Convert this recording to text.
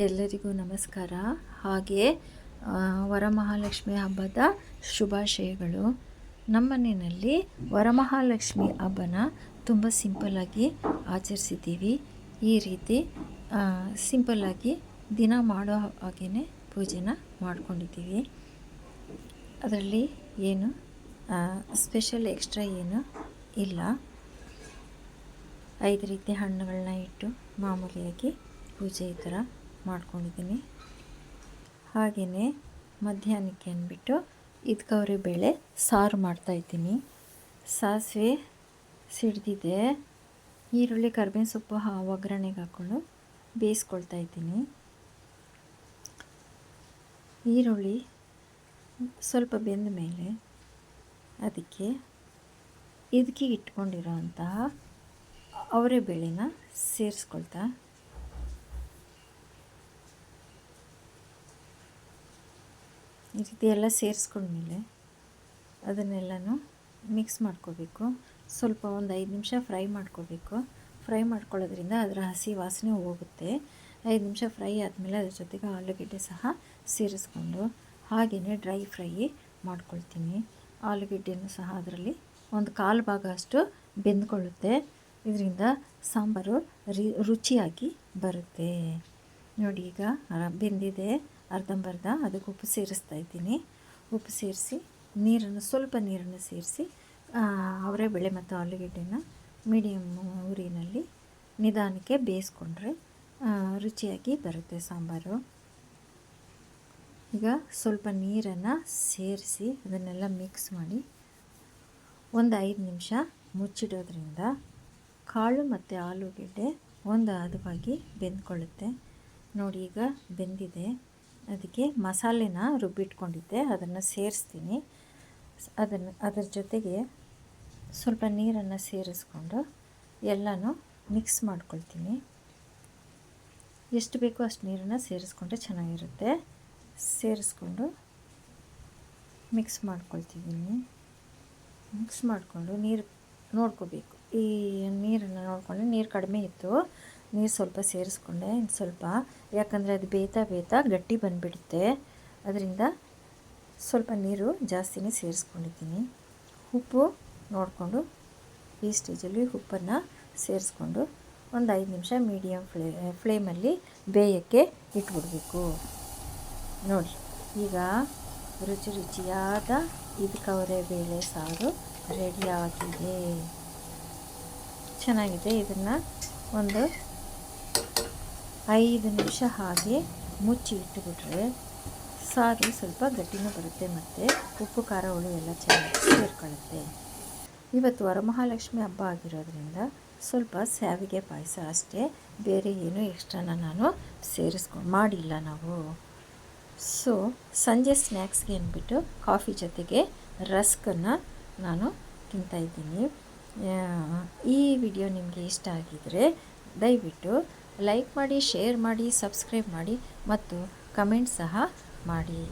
ಎಲ್ಲರಿಗೂ ನಮಸ್ಕಾರ. ಹಾಗೆ ವರಮಹಾಲಕ್ಷ್ಮಿ ಹಬ್ಬದ ಶುಭಾಶಯಗಳು. ನಮ್ಮ ಮನೆಯಲ್ಲಿ ವರಮಹಾಲಕ್ಷ್ಮಿ ಹಬ್ಬನ ತುಂಬ ಸಿಂಪಲ್ಲಾಗಿ ಆಚರಿಸಿದ್ದೀವಿ. ಈ ರೀತಿ ಸಿಂಪಲ್ಲಾಗಿ ದಿನ ಮಾಡೋ ಹಾಗೆಯೇ ಪೂಜೆನ ಮಾಡ್ಕೊಂಡಿದ್ದೀವಿ. ಅದರಲ್ಲಿ ಏನು ಸ್ಪೆಷಲ್ ಎಕ್ಸ್ಟ್ರಾ ಏನು ಇಲ್ಲ. ಐದು ರೀತಿ ಹಣ್ಣುಗಳನ್ನ ಇಟ್ಟು ಮಾಮೂಲಿಯಾಗಿ ಪೂಜೆ ಈ ಥರ ಮಾಡ್ಕೊಂಡಿದ್ದೀನಿ. ಹಾಗೆಯೇ ಮಧ್ಯಾಹ್ನಕ್ಕೆ ಅಂದ್ಬಿಟ್ಟು ಇದ್ಕವ್ರೆ ಬೇಳೆ ಸಾರು ಮಾಡ್ತಾಯಿದ್ದೀನಿ ಸಾಸಿವೆ ಸಿಡ್ದಿದೆ. ಈರುಳ್ಳಿ, ಕರ್ಬೇವಿನ ಸೊಪ್ಪು ಒಗ್ಗರಣೆಗೆ ಹಾಕ್ಕೊಂಡು ಬೇಯಿಸ್ಕೊಳ್ತಾ ಇದ್ದೀನಿ. ಈರುಳ್ಳಿ ಸ್ವಲ್ಪ ಬೆಂದ ಮೇಲೆ ಅದಕ್ಕೆ ಇದಕ್ಕೆ ಇಟ್ಕೊಂಡಿರೋ ಅಂತಹ ಅವರೇ ಬೇಳೆನ ಸೇರಿಸ್ಕೊಳ್ತಾ ಈ ರೀತಿ ಎಲ್ಲ ಸೇರಿಸ್ಕೊಂಡ್ಮೇಲೆ ಅದನ್ನೆಲ್ಲನೂ ಮಿಕ್ಸ್ ಮಾಡ್ಕೋಬೇಕು. ಸ್ವಲ್ಪ ಒಂದು ಐದು ನಿಮಿಷ ಫ್ರೈ ಮಾಡ್ಕೋಬೇಕು. ಫ್ರೈ ಮಾಡ್ಕೊಳ್ಳೋದ್ರಿಂದ ಅದರ ಹಸಿ ವಾಸನೆ ಹೋಗುತ್ತೆ. ಐದು ನಿಮಿಷ ಫ್ರೈ ಆದಮೇಲೆ ಅದ್ರ ಜೊತೆಗೆ ಆಲೂಗೆಡ್ಡೆ ಸಹ ಸೇರಿಸ್ಕೊಂಡು ಹಾಗೆಯೇ ಡ್ರೈ ಫ್ರೈ ಮಾಡ್ಕೊಳ್ತೀನಿ. ಆಲೂಗೆಡ್ಡೆನೂ ಸಹ ಅದರಲ್ಲಿ ಒಂದು ಕಾಲು ಭಾಗ ಅಷ್ಟು ಬೆಂದ್ಕೊಳ್ಳುತ್ತೆ. ಇದರಿಂದ ಸಾಂಬಾರು ರುಚಿಯಾಗಿ ಬರುತ್ತೆ. ನೋಡಿ ಈಗ ಬೆಂದಿದೆ. ಅರ್ಧಂಬರ್ಧ, ಅದಕ್ಕೆ ಉಪ್ಪು ಸೇರಿಸ್ತಾ ಇದ್ದೀನಿ. ಉಪ್ಪು ಸೇರಿಸಿ, ನೀರನ್ನು, ಸ್ವಲ್ಪ ನೀರನ್ನು ಸೇರಿಸಿ ಅವರೇ ಬೆಳೆ ಮತ್ತು ಆಲೂಗೆಡ್ಡೆನ ಮೀಡಿಯಮ್ ಊರಿನಲ್ಲಿ ನಿಧಾನಕ್ಕೆ ಬೇಯಿಸ್ಕೊಂಡ್ರೆ ರುಚಿಯಾಗಿ ಬರುತ್ತೆ ಸಾಂಬಾರು. ಈಗ ಸ್ವಲ್ಪ ನೀರನ್ನು ಸೇರಿಸಿ ಅದನ್ನೆಲ್ಲ ಮಿಕ್ಸ್ ಮಾಡಿ ಒಂದು ಐದು ನಿಮಿಷ ಮುಚ್ಚಿಡೋದ್ರಿಂದ ಕಾಳು ಮತ್ತು ಆಲೂಗೆಡ್ಡೆ ಒಂದು ಹದವಾಗಿ ಬೆಂದ್ಕೊಳ್ಳುತ್ತೆ. ನೋಡಿ, ಈಗ ಬೆಂದಿದೆ. ಅದಕ್ಕೆ ಮಸಾಲೆನ ರುಬ್ಬಿಟ್ಕೊಂಡಿದ್ದೆ, ಅದನ್ನು ಸೇರಿಸ್ತೀನಿ. ಅದನ್ನು, ಅದರ ಜೊತೆಗೆ ಸ್ವಲ್ಪ ನೀರನ್ನು ಸೇರಿಸ್ಕೊಂಡು ಎಲ್ಲನೂ ಮಿಕ್ಸ್ ಮಾಡ್ಕೊಳ್ತೀನಿ. ಎಷ್ಟು ಬೇಕೋ ಅಷ್ಟು ನೀರನ್ನು ಸೇರಿಸ್ಕೊಂಡ್ರೆ ಚೆನ್ನಾಗಿರುತ್ತೆ. ಸೇರಿಸ್ಕೊಂಡು ಮಿಕ್ಸ್ ಮಾಡ್ಕೊಳ್ತಿದ್ದೀನಿ ಮಿಕ್ಸ್ ಮಾಡಿಕೊಂಡು ನೀರು ನೋಡ್ಕೋಬೇಕು. ಈ ನೀರನ್ನು ನೋಡಿಕೊಂಡು ನೀರು ಕಡಿಮೆ ಇತ್ತು. ನೀರು ಸ್ವಲ್ಪ ಸೇರಿಸ್ಕೊಂಡೆ ಇನ್ನು ಸ್ವಲ್ಪ, ಯಾಕಂದರೆ ಅದು ಬೇಯ್ತಾ ಬೇಯ್ತಾ ಗಟ್ಟಿ ಬಂದುಬಿಡುತ್ತೆ. ಅದರಿಂದ ಸ್ವಲ್ಪ ನೀರು ಜಾಸ್ತಿನೇ ಸೇರಿಸ್ಕೊಂಡಿದ್ದೀನಿ. ಉಪ್ಪು ನೋಡಿಕೊಂಡು ಈ ಸ್ಟೇಜಲ್ಲಿ ಉಪ್ಪನ್ನು ಸೇರಿಸ್ಕೊಂಡು ಒಂದು ಐದು ನಿಮಿಷ ಮೀಡಿಯಮ್ ಫ್ಲೇ, ಫ್ಲೇಮಲ್ಲಿ ಬೇಯಕ್ಕೆ ಇಟ್ಬಿಡಬೇಕು. ನೋಡಿ, ಈಗ ರುಚಿ ರುಚಿಯಾದ ಇದಕ್ಕವರೆ ಬೇಳೆ ಸಾರು ರೆಡಿಯಾಗಿದೆ ಚೆನ್ನಾಗಿದೆ ಇದನ್ನು ಒಂದು ಐದು ನಿಮಿಷ ಹಾಗೆ ಮುಚ್ಚಿ ಇಟ್ಟುಬಿಟ್ರೆ ಸಾರು ಸ್ವಲ್ಪ ಗಟ್ಟಿನೂ ಬರುತ್ತೆ ಮತ್ತು ಉಪ್ಪು, ಖಾರ, ಹುಳಿ ಎಲ್ಲ ಚೆನ್ನಾಗಿ ಸೇರ್ಕೊಳ್ಳುತ್ತೆ. ಇವತ್ತು ವರಮಹಾಲಕ್ಷ್ಮಿ ಹಬ್ಬ ಆಗಿರೋದ್ರಿಂದ ಸ್ವಲ್ಪ ಸ್ಯಾವಿಗೆ ಪಾಯಸ ಅಷ್ಟೇ, ಬೇರೆ ಏನೂ ಎಕ್ಸ್ಟ್ರಾನ ನಾನು ಸೇರಿಸ್ಕೊ, ಮಾಡಿಲ್ಲ ನಾವು. ಸೊ ಸಂಜೆ ಸ್ನ್ಯಾಕ್ಸ್ಗೆ ಅಂದ್ಬಿಟ್ಟು ಕಾಫಿ ಜೊತೆಗೆ ರಸ್ಕನ್ನು ನಾನು ತಿಂತಾಯಿದ್ದೀನಿ ಈ ವಿಡಿಯೋ ನಿಮಗೆ ಇಷ್ಟ ಆಗಿದ್ದರೆ ದಯವಿಟ್ಟು ಲೈಕ್ ಮಾಡಿ ಶೇರ್ ಮಾಡಿ ಸಬ್ಸ್ಕ್ರೈಬ್ ಮಾಡಿ ಮತ್ತು ಕಮೆಂಟ್ ಸಹ ಮಾಡಿ.